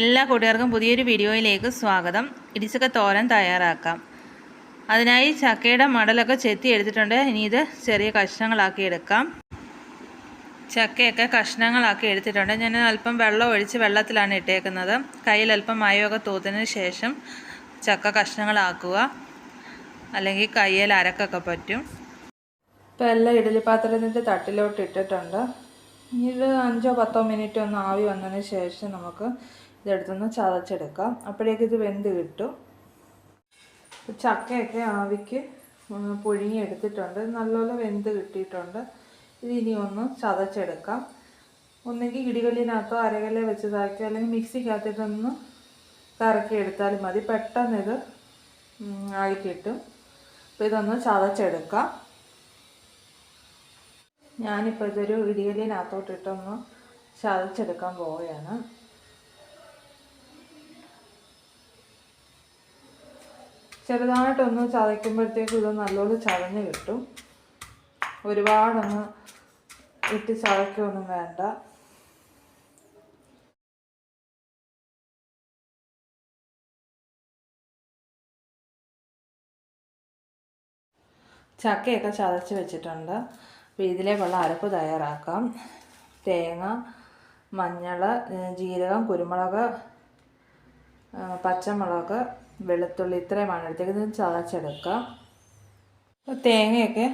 എല്ലാ കൂട്ടുകാർക്കും പുതിയൊരു വീഡിയോയിലേക്ക് സ്വാഗതം. ഇടിച്ചക്ക തോരൻ തയ്യാറാക്കാം. അതിനായി ചക്കയുടെ മടലൊക്കെ ചെത്തി എടുത്തിട്ടുണ്ട്. ഇനി ഇത് ചെറിയ കഷ്ണങ്ങളാക്കി എടുക്കാം. ചക്കയൊക്കെ കഷ്ണങ്ങളാക്കി എടുത്തിട്ടുണ്ട്. ഞാൻ അല്പം വെള്ളം ഒഴിച്ച് വെള്ളത്തിലാണ് ഇട്ടേക്കുന്നത്. കയ്യിൽ അല്പം മയമൊക്കെ തൂത്തതിന് ശേഷം ചക്ക കഷ്ണങ്ങളാക്കുക. അല്ലെങ്കിൽ കയ്യിൽ അരക്കൊക്കെ പറ്റും. ഇപ്പോൾ എല്ലാം ഇഡലി പാത്രത്തിന്റെ തട്ടിലോട്ട് ഇട്ടിട്ടുണ്ട്. ഇത് അഞ്ചോ പത്തോ മിനിറ്റ് ഒന്ന് ആവി വന്നതിന് ശേഷം നമുക്ക് ഇതെടുത്തൊന്ന് ചതച്ചെടുക്കാം. അപ്പോഴേക്ക് ഇത് വെന്ത് കിട്ടും. ചക്കയൊക്കെ ആവിക്ക് ഉം, പുഴുങ്ങി എടുത്തിട്ടുണ്ട് നല്ലപോലെ വെന്ത് കിട്ടിയിട്ടുണ്ട്. ഇത് ഇനി ഒന്ന് ചതച്ചെടുക്കാം. ഒന്നെങ്കിൽ ഇടികല്ലിനകത്തോ അരകല്ലേ വെച്ച് ഇതാക്കി അല്ലെങ്കിൽ മിക്സിക്കകത്തിട്ടൊന്ന് കറക്കി എടുത്താലും മതി. പെട്ടെന്ന് ഇത് ആയി കിട്ടും. അപ്പോൾ ഇതൊന്ന് ചതച്ചെടുക്കാം. ഞാനിപ്പോൾ ഇതൊരു ഇടികല്ലിനകത്തോട്ടിട്ടൊന്ന് ചതച്ചെടുക്കാൻ പോവുകയാണ്. ചെറുതായിട്ടൊന്ന് ചതയ്ക്കുമ്പോഴത്തേക്കും ഇത് നല്ലോണം ചതഞ്ഞ് കിട്ടും. ഒരുപാടൊന്ന് ഇട്ട് ചതയ്ക്കൊന്നും വേണ്ട. ചക്കയൊക്കെ ചതച്ച് വെച്ചിട്ടുണ്ട്. അപ്പോൾ ഇതിലേക്കുള്ള അരപ്പ് തയ്യാറാക്കാം. തേങ്ങ മഞ്ഞൾ ജീരകം കുരുമുളക് പച്ചമുളക് വെളുത്തുള്ളി ഇത്രയുമാണ് എടുത്തേക്കുന്നത് ഇത് ചതച്ചെടുക്കാം തേങ്ങയൊക്കെ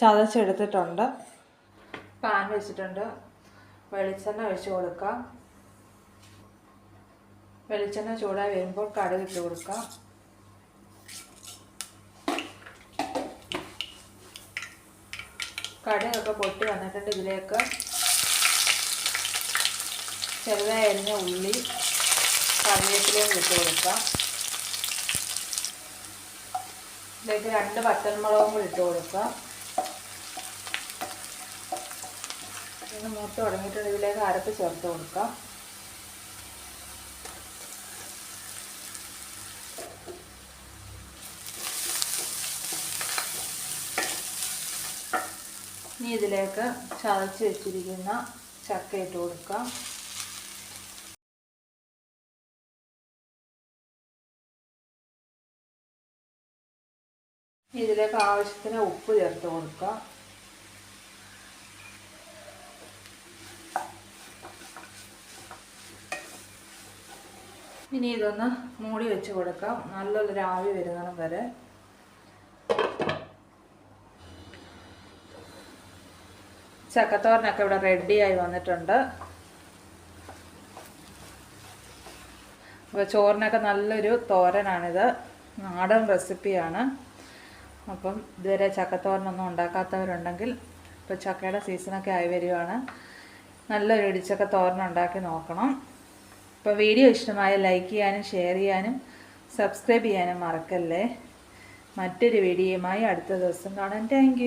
ചതച്ചെടുത്തിട്ടുണ്ട്. പാൻ വെച്ചിട്ടുണ്ട്. വെളിച്ചെണ്ണ ഒഴിച്ച് കൊടുക്കുക വെളിച്ചെണ്ണ ചൂടായി വരുമ്പോൾ കടുക് ഇട്ട് കൊടുക്കുക കടുകൊക്കെ പൊട്ടി വന്നിട്ടുണ്ട് ഇതിലേക്ക്. ചെറുതായി അരിഞ്ഞ ഉള്ളി കറിവേപ്പിലയും ഇട്ട് കൊടുക്കാം. ഇതിലേക്ക് രണ്ട് പച്ചമുളകും കൂടി ഇട്ട് കൊടുക്കാം ഇന്ന് മൂട്ട് തുടങ്ങിയിട്ടുണ്ട്. ഇതിലേക്ക് അരപ്പ് ചേർത്ത് കൊടുക്കാം ഇനി ഇതിലേക്ക് ചതച്ച് വെച്ചിരിക്കുന്ന ചക്ക ഇട്ട് കൊടുക്കാം ഇതിലേക്ക് ആവശ്യത്തിന് ഉപ്പ് ചേർത്ത് കൊടുക്കുക. ഇനി ഇതൊന്ന് മൂടി വെച്ച് കൊടുക്കാം. നല്ലൊരു ആവി വരുന്നിടം വരെ. ചക്കത്തോരനൊക്കെ ഇവിടെ റെഡിയായി വന്നിട്ടുണ്ട്. അപ്പോൾ ചോറിനൊക്കെ നല്ലൊരു തോരനാണിത്. നാടൻ റെസിപ്പിയാണ് അപ്പം ഇതുവരെ ചക്കത്തോരനൊന്നും ഉണ്ടാക്കാത്തവരുണ്ടെങ്കിൽ ഇപ്പോൾ ചക്കയുടെ സീസണൊക്കെ ആയി വരികയാണ്. നല്ലൊരു ഇടിച്ചക്ക തോരൻ ഉണ്ടാക്കി നോക്കണം. അപ്പോൾ വീഡിയോ ഇഷ്ടമായ ലൈക്ക് ചെയ്യാനും ഷെയർ ചെയ്യാനും സബ്സ്ക്രൈബ് ചെയ്യാനും മറക്കല്ലേ. മറ്റൊരു വീഡിയോയുമായി അടുത്ത ദിവസം കാണാം. താങ്ക്